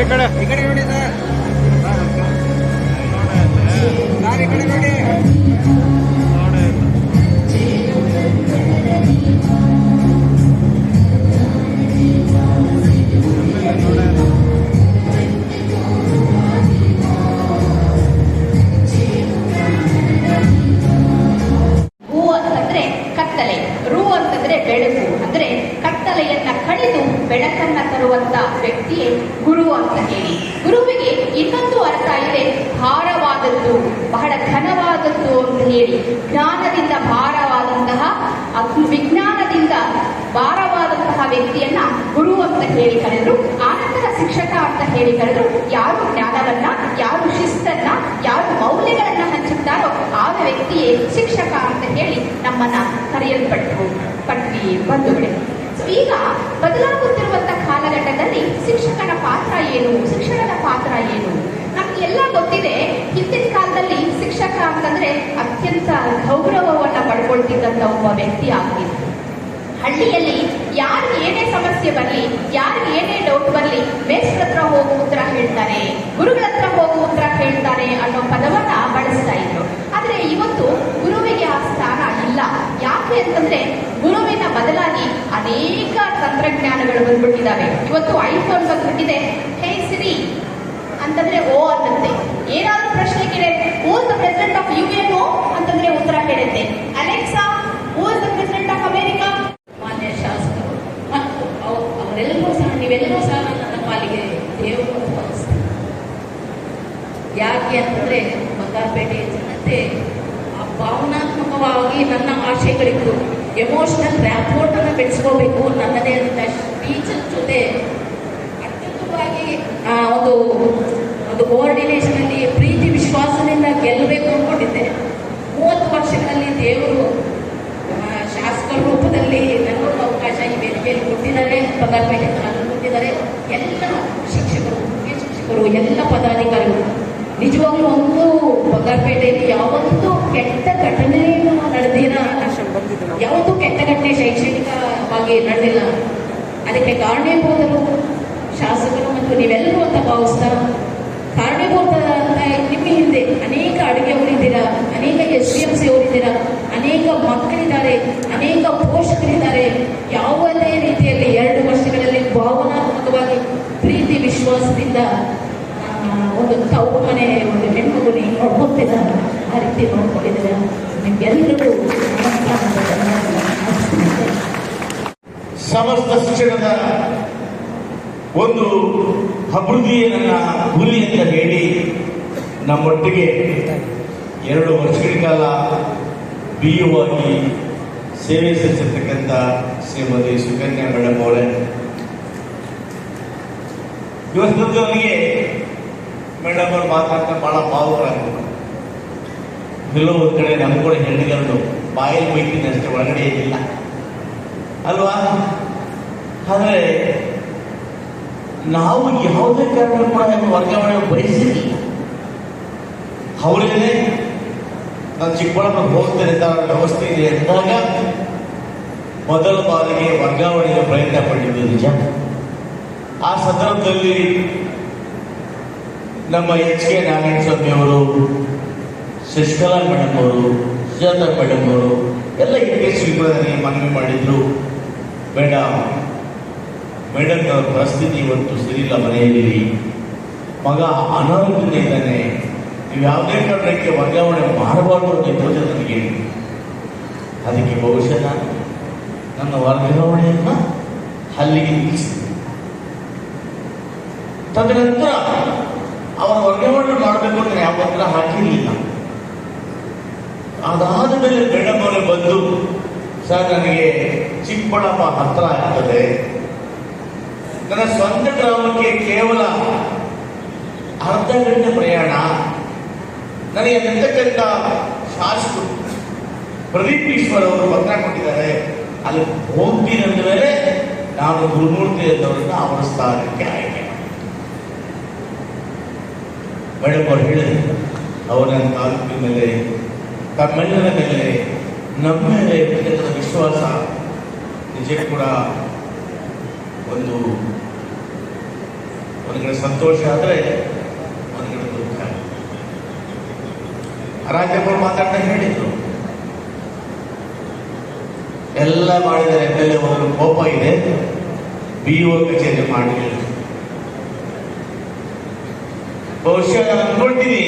Sir ಈ ಕಡೆ. ಈ ಕಡೆ ನೋಡಿ ಸರ್. ಸರ್ ಈ ಕಡೆ ಅಂತಂದ್ರೆ ಬೆಳಕು. ಅಂದ್ರೆ ಕತ್ತಲೆಯನ್ನ ಕಳೆದು ಬೆಳಕನ್ನ ತರುವಂತ ವ್ಯಕ್ತಿಯೇ ಗುರು ಅಂತ ಹೇಳಿ ಗುರುವಿಗೆ ಇನ್ನೊಂದು ಅರ್ಥ ಇದೆ ಭಾರವಾದದ್ದು ಬಹಳ ಘನವಾದದ್ದು ಅಂತ ಹೇಳಿ ಜ್ಞಾನದಿಂದ ಭಾರವಾದಂತಹ ವಿಜ್ಞಾನದಿಂದ ಭಾರವಾದಂತಹ ವ್ಯಕ್ತಿಯನ್ನ ಗುರು ಅಂತ ಹೇಳಿ ಕರೆದ್ರು ಆನಂತರ ಶಿಕ್ಷಕ ಅಂತ ಹೇಳಿ ಕರೆದ್ರು, ಯಾರು ಜ್ಞಾನವನ್ನ, ಯಾರು ಶಿಸ್ತನ್ನ, ಯಾರು ಮೌಲ್ಯಗಳನ್ನ ಹಂಚುತ್ತಾರೋ ಆ ವ್ಯಕ್ತಿಯೇ ಶಿಕ್ಷಕ ಅಂತ ಹೇಳಿ ನಮ್ಮನ್ನ ಕರೆಯಲ್ಪಟ್ಟು ಪಟ್ವಿ ಬಂಧುಗಳೇ. ಈಗ ಬದಲಾಗುತ್ತಿರುವಂತಹ ಕಾಲಘಟ್ಟದಲ್ಲಿ ಶಿಕ್ಷಕನ ಪಾತ್ರ ಏನು, ಶಿಕ್ಷಣದ ಪಾತ್ರ ಏನು? ನಮ್ಗೆಲ್ಲ ಗೊತ್ತಿದೆ, ಹಿಂದಿನ ಕಾಲದಲ್ಲಿ ಶಿಕ್ಷಕ ಅಂತಂದ್ರೆ ಅತ್ಯಂತ ಗೌರವವನ್ನು ಪಡ್ಕೊಳ್ತಿದ್ದಂತ ಒಬ್ಬ ವ್ಯಕ್ತಿ ಆಗ್ತಿದ್ರು ಹಳ್ಳಿಯಲ್ಲಿ ಯಾರು ಏನೇ ಸಮಸ್ಯೆ ಬರಲಿ ಯಾರು ಏನೇ ಡೌಟ್ ಬರಲಿ ಮೇಸ್ಟ್ರ ಹತ್ರ ಹೋಗು ಉತ್ತರ ಹೇಳ್ತಾರೆ, ಗುರುಗಳ ಹತ್ರ ಹೋಗು ಉತ್ತರ ಹೇಳ್ತಾರೆ ಅನ್ನೋ ಪದವನ್ನ ಬಳಸ್ತಾ ಇದ್ರು. ಆದ್ರೆ ಇವತ್ತು ಗುರುವಿಗೆ ಆ ಸ್ಥಾನ ಇಲ್ಲ. ಯಾಕೆ ಅಂತಂದ್ರೆ ಗುರುವಿನ ಬದಲಾಗಿ ಅನೇಕ ತಂತ್ರಜ್ಞಾನಗಳು ಬಂದ್ಬಿಟ್ಟಿದ್ದಾವೆ. ಇವತ್ತು ಐಫೋನ್ ಬಂದ್ಬಿಟ್ಟಿದೆ. ಹೇ ಸಿರಿ, ಅಂತಂದ್ರೆ ಓ ಅನ್ನತ್ತೆ. ಏನಾದ್ರೂ ಪ್ರಶ್ನೆ ಕೇಳಿ who's the president of U N O ಅಂತಂದ್ರೆ ಉತ್ತರ ಕೇಳುತ್ತೆ Alexa who's the president of America ಮಾನ್ಯ ಶಾಸಕರು, ಮತ್ತು ಅವ್- ಅವರೆಲ್ಲರೂ ಸಹ, ನೀವೆಲ್ಲರೂ ಸಹ ನನ್ನ ಪಾಲಿಗೆ ದೇವರು. ಯಾಕೆ ಅಂತಂದ್ರೆ, ಬಂಗಾರಪೇಟೆಯ ಜನತೆ ಆ ಭಾವನಾತ್ಮಕವಾಗಿ ನನ್ನ ಆಶಯಗಳಿಗೂ ಎಮೋಷನಲ್ ರ್ಯಾಪೋರ್ಟ್ ಅನ್ನು ಬೆಳೆಸ್ಕೋಬೇಕು ನನ್ನದೇ ಅಂತ ಟೀಚರ್ ಜೊತೆ ಅತ್ಯುತ್ತಮವಾಗಿ ಒಂದು ಒಂದು ಕೋಆರ್ಡಿನೇಷನ್ ಅಲ್ಲಿ ಪ್ರೀತಿ, ವಿಶ್ವಾಸದಿಂದ ಗೆಲ್ಲಬೇಕು ಅಂದ್ಕೊಂಡಿದ್ದೆ ಮೂವತ್ತು ವರ್ಷಗಳಲ್ಲಿ ದೇವರು ಶಾಸಕರ ರೂಪದಲ್ಲಿ ನನಗೊಂದು ಅವಕಾಶ ಈ ವೇದಿಕೆಯಲ್ಲಿ ಕೊಟ್ಟಿದ್ದಾರೆ. ಪಗಾರ ಮೇಲೆ ನಾನು ಕೊಟ್ಟಿದ್ದಾರೆ. ಎಲ್ಲ ಶಿಕ್ಷಕರು, ಮುಖ್ಯ ಶಿಕ್ಷಕರು, ಎಲ್ಲ ಪದಾಧಿಕಾರಿಗಳು. ನಿಜವಾಗ್ಲೂ ಒಂದು ಬಂಗಾರಪೇಟೆಯಲ್ಲಿ ಯಾವತ್ತೂ ಕೆಟ್ಟ ಘಟನೆಯನ್ನು ನಡೆದಿರ ಯಾವತ್ತೂ ಕೆಟ್ಟ ಘಟನೆ ಶೈಕ್ಷಣಿಕವಾಗಿ ನಡೆದಿಲ್ಲ. ಅದಕ್ಕೆ ಕಾರಣೀಭೂತರು ಶಾಸಕರು ಮತ್ತು ನೀವೆಲ್ಲರೂ ಅಂತ ಭಾವಿಸ್ತಾ ಕಾರಣೀಭೂತ ನಿಮ್ಮ ಹಿಂದೆ ಅನೇಕ ಅಡುಗೆ ಅವರಿದ್ದೀರಾ ಅನೇಕ ಎಸ್ ಡಿ ಎಂ ಸಿ ಅವರಿದ್ದೀರಾ ಅನೇಕ ಮಕ್ಕಳಿದ್ದಾರೆ, ಅನೇಕ ಪೋಷಕರಿದ್ದಾರೆ. ಯಾವುದೇ ರೀತಿಯಲ್ಲಿ ಎರಡು ವರ್ಷಗಳಲ್ಲಿ ಭಾವನಾತ್ಮಕವಾಗಿ ಪ್ರೀತಿ ವಿಶ್ವಾಸದಿಂದ ಒಂದು ತವರು ಮನೆ, ಒಂದು ಹೆಣ್ಣು ನೋಡ್ಕೊತಿದ್ದ ಆ ರೀತಿ ನೋಡ್ಕೊಂಡಿದ್ದೀರಾ? ನಿಮ್ಗೆಲ್ಲರಿಗೂ ಸಮಸ್ತ ಶಿಕ್ಷಣದ ಒಂದು ಅಭಿವೃದ್ಧಿಯೇ ನನ್ನ ಗುರಿ ಅಂತ ಹೇಳಿ ನಮ್ಮೊಟ್ಟಿಗೆ ಎರಡು ವರ್ಷಗಳ ಕಾಲ ಬಿ ಯು ಆಗಿ ಸೇವೆ ಸಲ್ಲಿಸಿರ್ತಕ್ಕಂಥ ಶ್ರೀಮತಿ ಸುಕನ್ಯಾ ಮೇಡಮ್ ಅವರೇ. ಇವತ್ತು ನನಗೆ ಮೇಡಮ್ ಅವ್ರು ಮಾತಾಡ್ತಾ ಬಹಳ ಭಾವುಕರಾಗ್ತಾರೆ ಎಲ್ಲೋ ಒಂದು ಕಡೆ ನಮ್ಮ ಕೂಡ ಹೆಣ್ಣುಗರಡು ಬಾಯಲ್ಲಿ ಬೈತೀನಿ ಅಷ್ಟೇ, ಒಳಗಡೆ ಇಲ್ಲ ಅಲ್ವಾ? ಆದರೆ ನಾವು ಯಾವುದೇ ಕಾರಣ ಕೂಡ ವರ್ಗಾವಣೆ ಬಯಸಿರಲಿಲ್ಲ ಅವರೇನೆ ನಾನು ಚಿಕ್ಕಬಳ್ಳಾಪುರ ಹೋಗ್ತೇನೆ ಅಂತ ವ್ಯವಸ್ಥೆ ಇದೆ ಎಂದಾಗ ಮೊದಲ ಬಾರಿಗೆ ವರ್ಗಾವಣೆಯ ಪ್ರಯತ್ನ ಪಟ್ಟಿದ್ದು ನಿಜ. ಆ ಸಂದರ್ಭದಲ್ಲಿ ನಮ್ಮ ಎಚ್ ಕೆ ನಾರಾಯಣ ಸ್ವಾಮಿ ಅವರು, ಶಶಿಕಲಾ ಮೇಡಮ್ ಅವರು, ಸುಜಾತ ಮೇಡಮ್ ಅವರು ಎಲ್ಲ ಹಿರಿಯ ಶ್ರೀಗಳು ಮನವಿ ಮಾಡಿದ್ರು. ಮೇಡಮ್ ಮೇಡಮ್ ಅವರ ಪರಿಸ್ಥಿತಿ ಇವತ್ತು ಸರಿಯಿಲ್ಲ ಮನೆಯಲ್ಲಿ. ಮಗ ಅನಾರೋಗ್ಯದಿಂದ ಇದ್ದಾನೆ. ನೀವು ಯಾವುದೇ ಕಾರಣಕ್ಕೆ ವರ್ಗಾವಣೆ ಮಾಡಬಾರ್ದು ಅಂತ ಯೋಚನೆ ನನಗೆ. ಅದಕ್ಕೆ ಬಹುಶಃ ನಾನು ನನ್ನ ವರ್ಗಾವಣೆಯನ್ನು ಅಲ್ಲಿಗೆ ನಿಲ್ಲಿಸಿದೆ. ತದನಂತರ ಅವರ ವರ್ಗಾವಣೆ ಮಾಡಬೇಕು ಅಂತ ಯಾವ ಹತ್ರ ಹಾಕಿರಲಿಲ್ಲ. ಅದಾದ ಮೇಲೆ ಮೇಡಮ್ ಅವರು ಬಂದು, ಸರ್, ನನಗೆ ಚಿಕ್ಕಬಳ್ಳಾಪುರ ಹತ್ರ ಆಗ್ತದೆ. ನನ್ನ ಸ್ವಂತ ಗ್ರಾಮಕ್ಕೆ ಕೇವಲ ಅರ್ಧ ಗಂಟೆ ಪ್ರಯಾಣ. ನನಗೆ ನಂತಕ್ಕಂಥ ಶಾಸಕರು ಪ್ರದೀಪ್ ಈಶ್ವರ್ ಅವರು ಪತ್ರ ಕೊಟ್ಟಿದ್ದಾರೆ. ಅಲ್ಲಿ ಹೋಗ್ತೀನಿ ಅಂದ ಮೇಲೆ ನಾನು ಗುರುಮೂರ್ತಿ ಅಂತವರನ್ನು ಅವರ ಸ್ಥಾನಕ್ಕೆ ಆಯ್ಕೆ ಮೇಡಮ್ ಅವರು ಹೇಳಿದ್ರು ಅವರ ತಾಲೂಕಿನ ಮೇಲೆ ತಮ್ಮೆಲ್ಲರ ಮೇಲೆ, ನಮ್ಮ ಮೇಲೆ ವಿಶ್ವಾಸ. ನಿಜ ಕೂಡ ಒಂದು ಒಂದು ಸಂತೋಷ ಆದರೆ ಒಂದು ದುಃಖ. ರಾಜ್ಯಪಾಲರು ಮಾತಾಡ್ತಾ ಹೇಳಿದ್ರು. ಎಲ್ಲ ಮಾಡಿದರೆ ಎಂ ಎಲ್ ಎ ಒಂದು ಕೋಪ ಇದೆ. ಬಿ ಒ ಕಚೇರಿ ಮಾಡಲಿಲ್ಲ ಬಹುಶಃ ನಾನು ಅನ್ಕೊಳ್ತೀನಿ,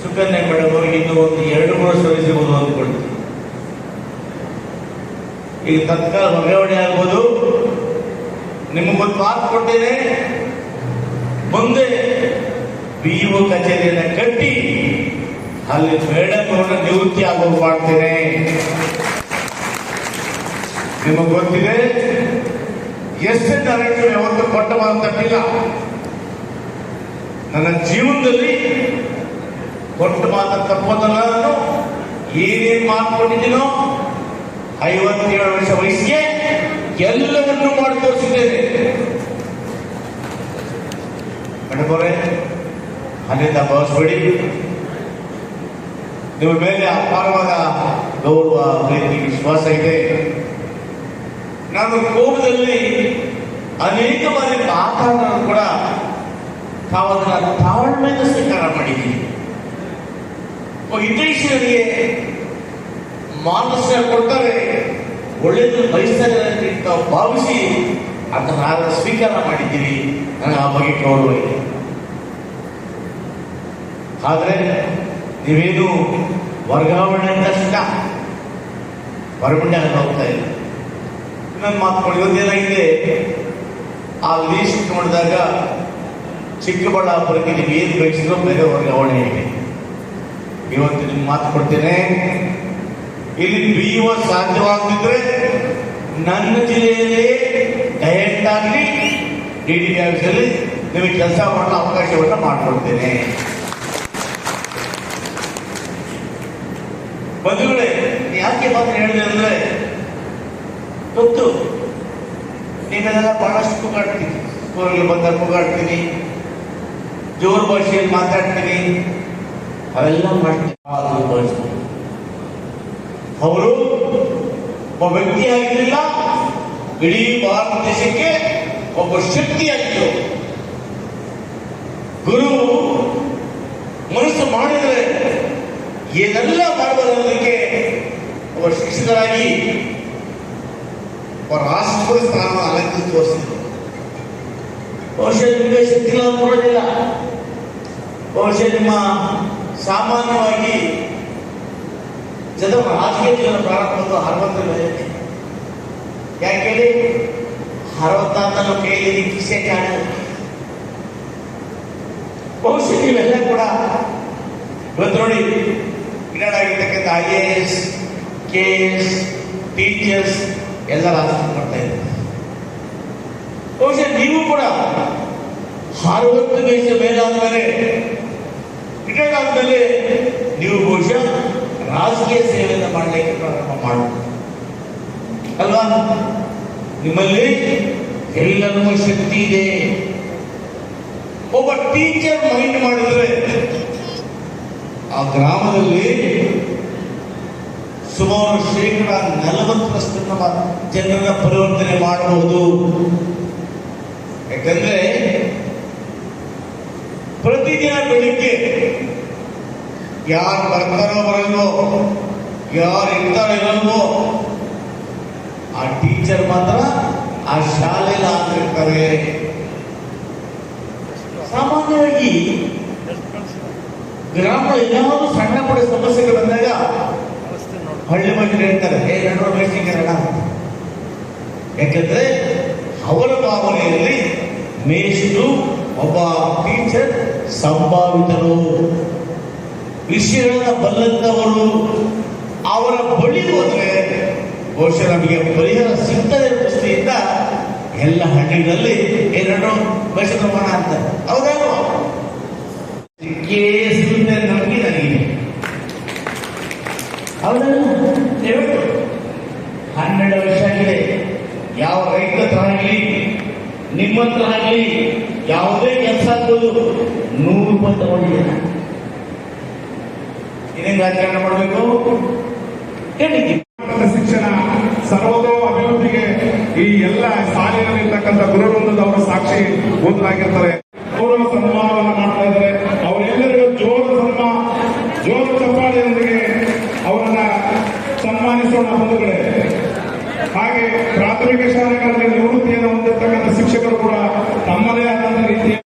ಸುಕನ್ಯಾ ಮೇಡಮ್ ಅವರಿಗೆ ಇನ್ನೂ ಒಂದು ಎರಡು ಮೂರು ಇರ್ಬೋದು ಅಂದ್ಕೊಳ್ತೀನಿ. ಈಗ ತತ್ಕಾಲ ವರ್ಗಾವಣೆ ಆಗ್ಬೋದು. ನಿಮಗೊಂದು ಮಾತು ಕೊಟ್ಟೇನೆ ಮುಂದೆ ಬಿ ಒ ಕಚೇರಿಯನ್ನ ಕಟ್ಟಿ, ಅಲ್ಲಿ ಮೇಡಮ್ ನಿವೃತ್ತಿ ಆಗೋ ಮಾಡ್ತೇನೆ. ನಿಮಗೆ ಗೊತ್ತಿದೆ? ಎನ್ ನಾರಾಯಣ ಯಾವತ್ತು ಕೊಟ್ಟ ಮಾತು ತಪ್ಪಿಲ್ಲ. ನನ್ನ ಜೀವನದಲ್ಲಿ ಕೊಟ್ಟ ಮಾತು ತಪ್ಪದಲ್ಲ ನಾನು ಏನೇನು ಮಾಡ್ಕೊಂಡಿದ್ದೀನೋ ಐವತ್ತೇಳು ವರ್ಷ ವಯಸ್ಸಿಗೆ ಎಲ್ಲವನ್ನೂ ಮಾಡಿ ತೋರಿಸಿದ್ದೇನೆ. ಅವರೇ ಅಲ್ಲಿಂದ ಭಾವಿಸ್ಬೇಡಿ ನಿಮ್ಮ ಮೇಲೆ ಅಪಾರವಾದ ಗೌರವ, ಪ್ರೀತಿ, ವಿಶ್ವಾಸ ಇದೆ. ನಾನು ಕೋಪದಲ್ಲಿ ಅನೇಕ ಬಾರಿ ಮಾತಾಡೋರು ಕೂಡ ತಾವು ಅದನ್ನ ತಾಳ್ಮೆಯಿಂದ ಸ್ವೀಕಾರ ಮಾಡಿದ್ದೀನಿ. ಹಿತೈಷಿಗಳಿಗೆ ಮಾನಸ ಕೊಡ್ತಾರೆ. ಒಳ್ಳೆಯದು ಬಯಸ್ತಾರೆ ಅಂತ ಭಾವಿಸಿ ಅದನ್ನ ನಾನು ಸ್ವೀಕಾರ ಮಾಡಿದ್ದೀವಿ ನನಗೆ ಆ ಬಗ್ಗೆ ಗೌರವ ಇದೆ. ಆದರೆ ನೀವೇನು ವರ್ಗಾವಣೆ ತಕ್ಷಣ ಹೊರಗುಂಡೆ ಹೋಗ್ತಾ ಇಲ್ಲ. ಇನ್ನೊಂದು ಮಾತುಕೊಂಡು ಇವತ್ತೇನಾಗಿದೆ? ಆ ಲೀಸ್ಟ್ ನೋಡಿದಾಗ ಚಿಕ್ಕಬಳ್ಳಾಪುರಕ್ಕೆ ನೀವು ಏನು ಬಯಸಿದ್ರು ಬೇರೆ ವರ್ಗಾವಣೆ ಇದೆ. ಇವತ್ತು ನಿಮ್ಗೆ ಮಾತು ಕೊಡ್ತೇನೆ. ಇಲ್ಲಿ ಬಿ ಒ ಸಾಧ್ಯವಾಗದಿದ್ರೆ ನನ್ನ ಜಿಲ್ಲೆಯಲ್ಲಿ ಡೈರೆಕ್ಟ್ ಆಗಲಿ ಡಿ ಡಿ ಆಫೀಸಲ್ಲಿ ನಿಮಗೆ ಕೆಲಸ ಮಾಡೋ ಅವಕಾಶವನ್ನು ಮಾಡಿಕೊಡ್ತೇನೆ. ಬಂಧುಗಳೇ ಯಾಕೆ ಮಾತು ಹೇಳಿದೆ ಅಂದ್ರೆ ಗೊತ್ತು. ನೀವೆಲ್ಲ ಬಹಳಷ್ಟು ಕೂಗಾಡ್ತೀನಿ. ಊರಲ್ಲಿ ಬಂದಾಗ ಕೂಗಾಡ್ತೀನಿ. ಜೋರು ಭಾಷೆಯಲ್ಲಿ ಮಾತಾಡ್ತೀನಿ. ಅವೆಲ್ಲ ಮಾಡ್ತೀನಿ. ಅವರು ಒಬ್ಬ ವ್ಯಕ್ತಿ ಆಗಿರಲಿಲ್ಲ. ಇಡೀ ಭಾರತ ದೇಶಕ್ಕೆ ಒಬ್ಬ ಶಕ್ತಿಯಾಗಿತ್ತು ಗುರು ಮನಸ್ಸು ಮಾಡಿದರೆ ಏನೆಲ್ಲ ಮಾಡಬಲ್ಲದಕ್ಕೆ ಒಬ್ಬ ಶಿಕ್ಷಕರಾಗಿ ಒಬ್ಬ ರಾಷ್ಟ್ರದ ಸ್ಥಾನ ಅಲಂಕರಿಸಿ ತೋರಿಸಿದ್ರು. ಬಹುಶಃ ನಿಮಗೆ ಶಕ್ತಿ ಕೊಡೋದಿಲ್ಲ ಬಹುಶಃ ನಿಮ್ಮ ಸಾಮಾನ್ಯವಾಗಿ ಜನ ರಾಜಕೀಯ ಜೀವನ ಪ್ರಾರಂಭ ಅರವತ್ತರಲ್ಲಿ ಯಾಕೆ ಹೇಳಿ ಅರವತ್ತಾದ ನಮ್ಮ ಕೈಯಲ್ಲಿ ಕಿಸೆ ಕಾಣಲ್ಲ ಬಹುಶಃ ನೀವೆಲ್ಲ ಕೂಡ ಇವತ್ತು ನೋಡಿ ಆಗಿರ್ತಕ್ಕಂಥ I A S K S teachers ಎಲ್ಲ ರಾಜಕೀಯ ಮಾಡ್ತಾ ಇದ್ದಾರೆ ಬಹುಶಃ ನೀವು ಕೂಡ ಅರವತ್ತು ವಯಸ್ಸು ಮೇಲಾದ್ಮೇಲೆ ರಿಟೈರ್ಡ್ ಆದ್ಮೇಲೆ ನೀವು ಬಹುಶಃ ರಾಜಕೀಯ ಸೇವೆಯನ್ನು ಮಾಡಲಿಕ್ಕೆ ಪ್ರಾರಂಭ ಮಾಡಬಹುದು ಅಲ್ವಾ? ನಿಮ್ಮಲ್ಲಿ ಎಲ್ಲರಿಗೂ ಶಕ್ತಿ ಇದೆ. ಒಬ್ಬ ಟೀಚರ್ ಮೈಂಡ್ ಮಾಡಿದ್ರೆ ಆ ಗ್ರಾಮದಲ್ಲಿ ಸುಮಾರು ಶೇಕಡ ನಲವತ್ತರಷ್ಟು ನಮ್ಮ ಜನರನ್ನ ಪರಿವರ್ತನೆ ಮಾಡಬಹುದು. ಯಾಕಂದ್ರೆ ಪ್ರತಿದಿನ ಬೆಳಿಗ್ಗೆ ಯಾರು ಬರ್ತಾರೋ ಬರಲ್ವೋ, ಯಾರು ಇರ್ತಾರೋ ಇರಲ್ವೋ ಆ ಟೀಚರ್ ಮಾತ್ರ ಆ ಶಾಲೆಯಲ್ಲಿ ಆಗಿರ್ತಾರೆ ಸಾಮಾನ್ಯವಾಗಿ ಗ್ರಾಮ ಏನಾದ್ರು ಸಣ್ಣ ಪುಟ್ಟ ಸಮಸ್ಯೆಗಳು ಬಂದಾಗ ಹಳ್ಳಿ ಮಂದಿ ಹೇಳ್ತಾರೆ, ಹೇ ನಡುವ ಬೇಸಿಗೆರಣ ಯಾಕಂದ್ರೆ ಅವರ ಭಾವನೆಯಲ್ಲಿ ಮೇಷ್ಟ್ರು ಒಬ್ಬ ಟೀಚರ್ ಸಂಭಾವಿತರು. ವಿಷಯಗಳನ್ನ ಬಲ್ಲಂತವರು ಅವರ ಬಳಿ ಹೋದ್ರೆ ಬಹುಶಃ ನಮಗೆ ಪರಿಹಾರ ಸಿಗ್ತದೆ ದೃಷ್ಟಿಯಿಂದ ಎಲ್ಲ ಹಳ್ಳಿಗಳಲ್ಲಿ ಏನೇನು ಬಯಸೋಣ ಅಂತ. ಹೌದಾ ಸಿಕ್ಕೇ ನಮಗೆ ನನಗಿದೆ. ಹೇಳ್ಬಿಟ್ಟು ಹನ್ನೆರಡು ವರ್ಷ ಆಗಿದೆ. ಯಾವ ಹತ್ರ ಆಗಲಿ, ನಿಮ್ಮ ಹತ್ರ ಆಗಲಿ ಯಾವುದೇ ಕೆಲಸ ಆಗ್ಬೋದು. ನೂರು ರೂಪಾಯಿ ತಗೊಂಡಿದ್ದೇನೆ ಇನ್ನೇನು ರಾಜಕಾರಣ ಮಾಡಬೇಕು? ಹೇಳಿ ಗುಣಮಟ್ಟದ ಶಿಕ್ಷಣ ಸರ್ವತೋ ಅಭಿವೃದ್ಧಿಗೆ ಈ ಎಲ್ಲ ಸಾಲಿನಲ್ಲಿರ್ತಕ್ಕಂಥ ಗುರುವೃಂದದವರು ಸಾಕ್ಷಿ ಒಂದಾಗಿರ್ತಾರೆ ಗೌರವ ಸನ್ಮಾನವನ್ನು ಮಾಡ್ತಾ ಇದ್ದಾರೆ. ಅವರೆಲ್ಲರಿಗೂ ಜೋರ ಸನ್ಮಾನ ಜೋರ ಚಪ್ಪಾಳೆಯೊಂದಿಗೆ ಅವರನ್ನ ಸನ್ಮಾನಿಸೋಣ ಬಂಧುಗಳೇ. ಹಾಗೆ ಪ್ರಾಥಮಿಕ ಶಾಲೆಗಳಲ್ಲಿ ನಿವೃತ್ತಿಯನ್ನು